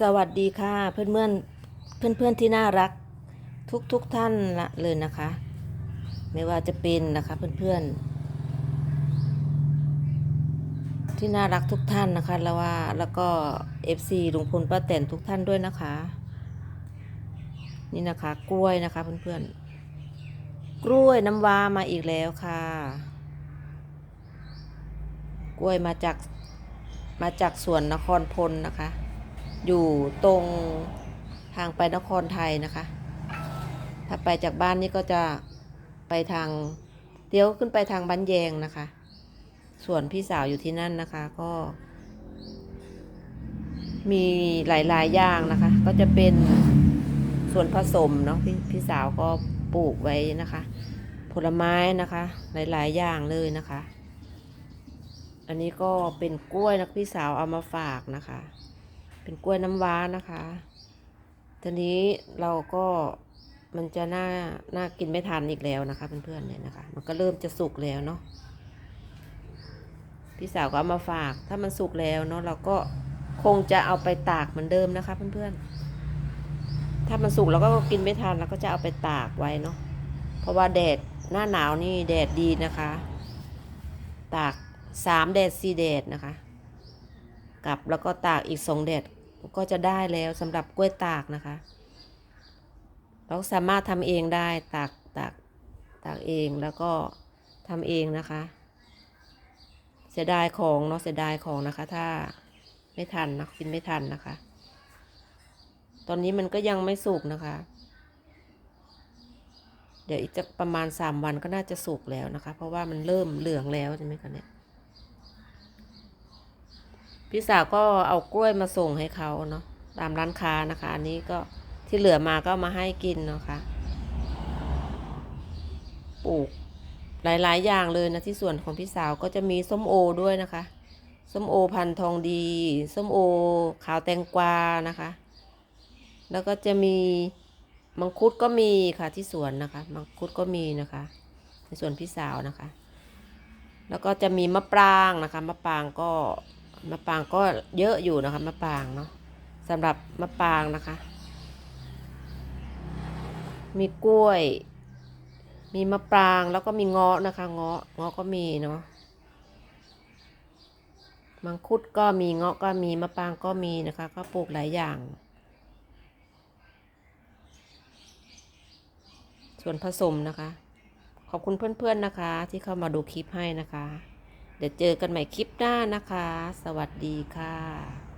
สวัสดีค่ะเพื่อนเพื่อนเพื่อนเพื่อนที่น่ารักทุกทุกท่านละเลยนะคะ ไม่ว่าจะเป็นนะคะเพื่อนเพื่อนที่น่ารักทุกท่านนะคะแล้วว่าแล้วก็ FC ลุงพลป้าแตนทุกท่านด้วยนะคะ นี่นะคะ กล้วยนะคะเพื่อนเพื่อนกล้วยน้ำว้ามาอีกแล้วค่ะ กล้วยมาจากมาจากสวนนครพลนะคะ อยู่ตรงทางไปนครไทยนะคะ ถ้าไปจากบ้านนี่ก็จะไปทางเลี้ยวขึ้นไปทางบ้านแยงนะคะ ส่วนพี่สาวอยู่ที่นั่นนะคะก็ มีหลายๆอย่างนะคะ ก็จะเป็นส่วนผสมเนาะพี่พี่สาวก็ปลูกไว้นะคะ ผลไม้นะคะ หลายๆอย่างเลยนะคะ อันนี้ก็เป็นกล้วยนะพี่สาวเอามาฝากนะคะ เป็นกล้วยน้ำว้านะคะ ทีนี้เราก็มันจะน่าน่ากินไม่ทันอีกแล้วนะคะเพื่อนๆเนี่ยนะคะ มันก็เริ่มจะสุกแล้วเนาะพี่สาวก็เอามาฝาก ถ้ามันสุกแล้วเนาะเราก็คงจะเอาไปตากเหมือนเดิมนะคะเพื่อนๆ ถ้ามันสุกเราก็กินไม่ทันเราก็จะเอาไปตากไว้เนาะ เพราะว่าแดดหน้าหนาวนี่แดดดีนะคะ ตากสามแดดสี่แดดนะคะ กลับแล้วก็ตากอีกสองแดดก็จะได้แล้วสำหรับกล้วยตากนะคะ เราสามารถทำเองได้ตากตากตากเองแล้วก็ทำเองนะคะ เสียดายของเนาะเสียดายของนะคะ ถ้าไม่ทันนะกินไม่ทันนะคะ ตอนนี้มันก็ยังไม่สุกนะคะ เดี๋ยวอีกจะประมาณสามวันก็น่าจะสุกแล้วนะคะ เพราะว่ามันเริ่มเหลืองแล้วใช่ไหมคะเนี่ย พี่สาวก็เอากล้วยมาส่งให้เขาเนาะตามร้านค้านะคะ อันนี้ก็ที่เหลือมาก็มาให้กินเนาะคะปลูกหลาย ๆ อย่างเลยนะที่สวนของพี่สาวก็จะมีส้มโอด้วยนะคะ ส้มโอพันธุ์ทองดี ส้มโอขาวแตงกวานะคะ แล้วก็จะมีมังคุดก็มีค่ะที่สวนนะคะ มังคุดก็มีนะคะ ในสวนพี่สาวนะคะ แล้วก็จะมีมะปรางนะคะ มะปรางก็ มะปรางก็เยอะอยู่นะคะมะปรางเนาะสำหรับมะปรางนะคะ มีกล้วย มีมะปรางแล้วก็มีเงาะนะคะเงาะเงาะก็มีเนาะมังคุดก็มีเงาะก็มีมะปรางก็มีนะคะ ก็ปลูกหลายอย่าง ส่วนผสมนะคะ ขอบคุณเพื่อนๆนะคะ ที่เข้ามาดูคลิปให้นะคะ เดี๋ยวเจอกันใหม่คลิปหน้านะคะ สวัสดีค่ะ